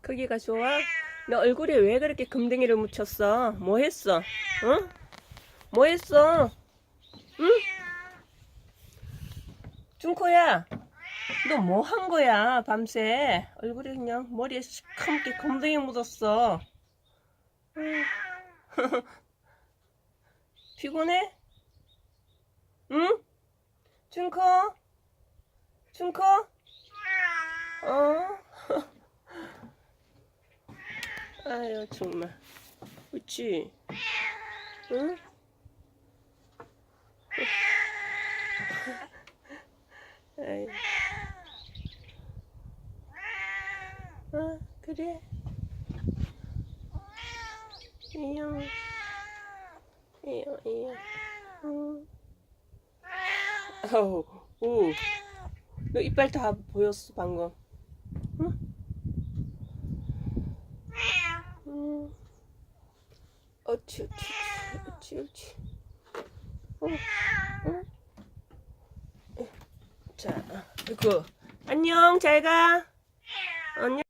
크기가 좋아? 너 얼굴에 왜 그렇게 금댕이를 묻혔어? 뭐 했어? 응? 뭐 했어? 응? 준코야, 너 뭐 한 거야, 밤새? 얼굴에 그냥 머리에 시커멓게 금댕이 묻었어. 응. 피곤해? 응? 준코? 준코? 어? 아유 정말 그치? 응? 아유. 아 그래 이용 이용 이용 응. 아우 오. 너 이빨 다 보였어 방금 응? 어치, 어치, 어치, 어치. 어, 어. 자, 이거 안녕, 잘 가. 안녕.